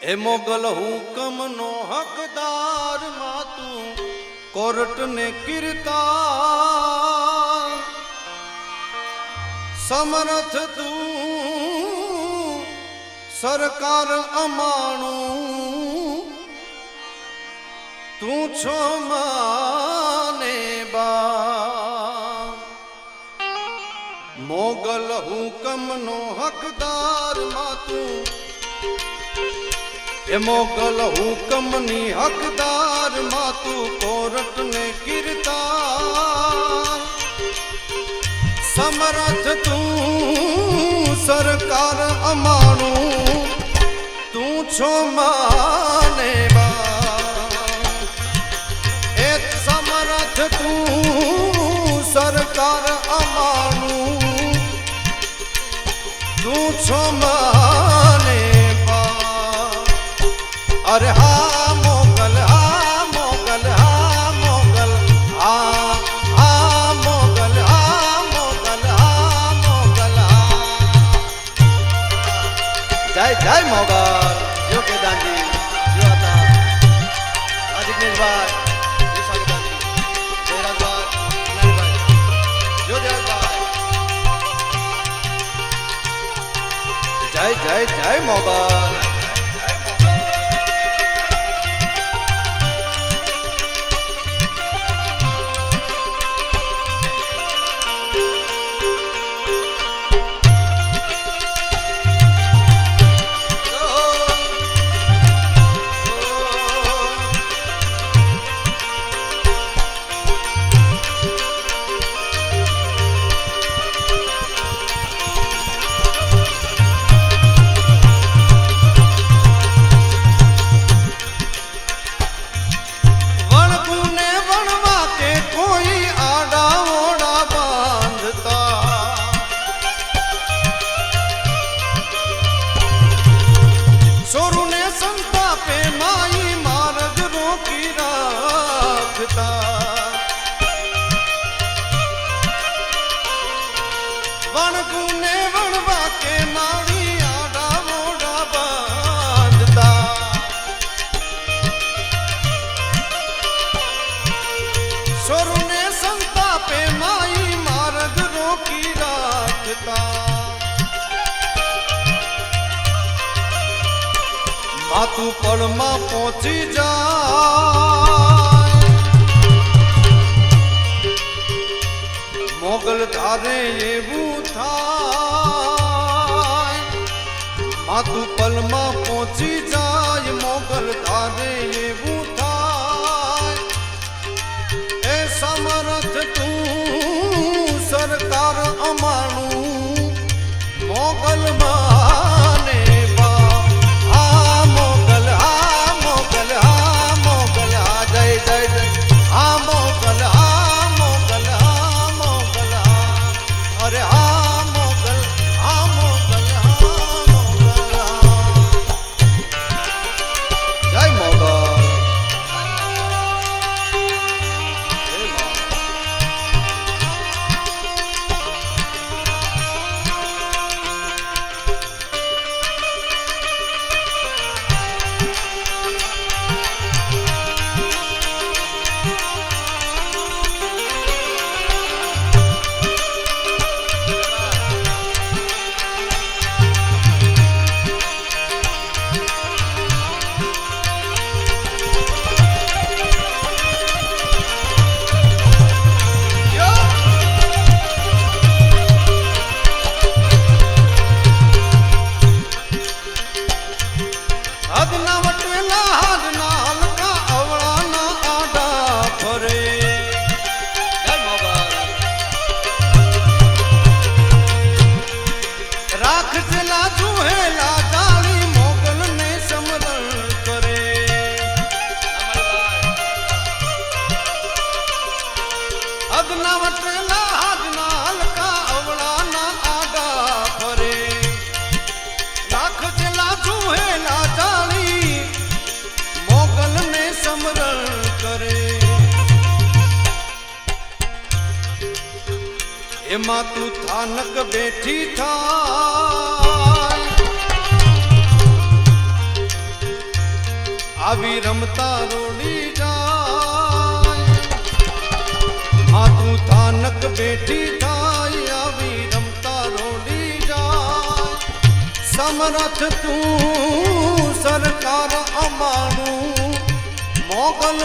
એ મોગલ હુકમનો હકદારમાં તું કોર્ટને કીર્તા સમર્થ તું, સરકાર અમાણું. તું છો માને બા મોગલ હુકમનો હકદારમાં એ મોગલ હુકમની હકદાર માતુ કોરટ ને કીર્તા સમરથ તું સરકાર અમારું તું છો માને એ સમરથ તું સરકાર અમારું તું છો માને અરે હા, મોગલ હા મોગલ હા મોગલ. હા હા, મોગલ હા મોગલ હા મોગલ, હા. જય જય મોગલ. જો કેદાનજી જો હતા. આ જિગ્નેશભાઈ જો સાગરદાનજી જયરાજભાઈ નાનીભાઈ જો જયરાજભાઈ જય માતું પળમાં પહોંચી જા મોગલ તારે એવું થાય. માતું પલમાં પહોંચી જાય. મોગલ તારે એવું એમાં તું થાનક બેઠી થાય આવી રમતા રોડી જાય. માતું થાનક બેઠી થાય, આવી રમતા રોડી જાય. સમરથ તું સરકાર અમારું મોગલ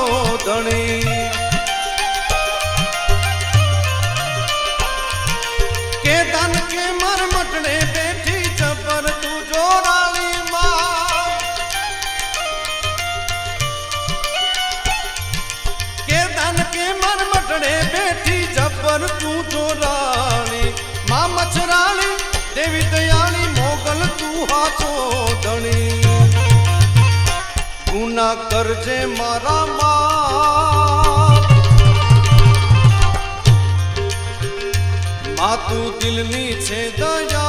ધણી કે ધન કે મર મટણે બેઠી જબર તું જોરાળી માં. કે ધન કે મર મટણે બેઠી જબર તું જોરાળી માં મચ્છરાળી ગુના કરજે મારા માં માતું દિલની છે દયા.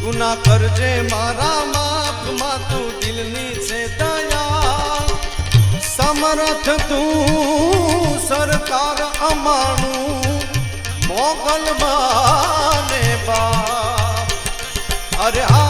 ગુના કરજે મારા માપ માતું દિલની છે દયા. સમરથ તું સરકાર અમારું મોગલ માને બા અરે આ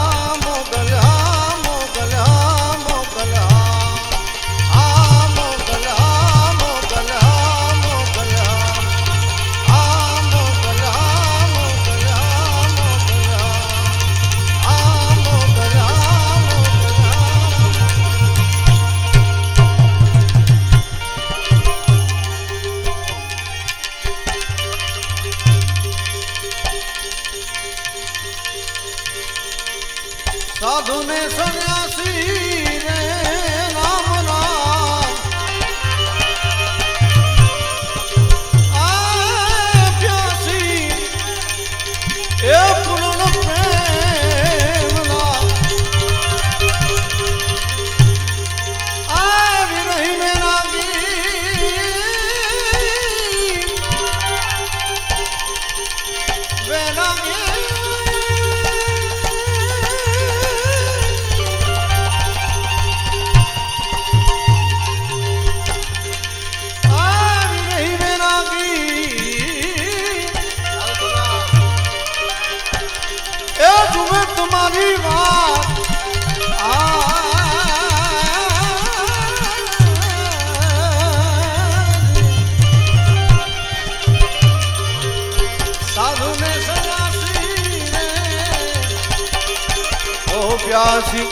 ત્યાસી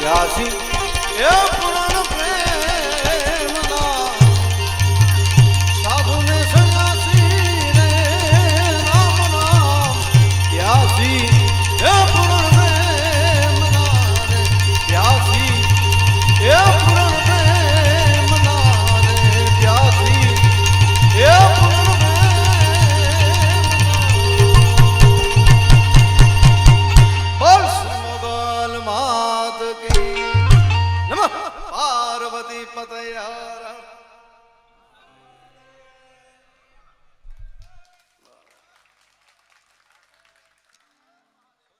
ત્યાસી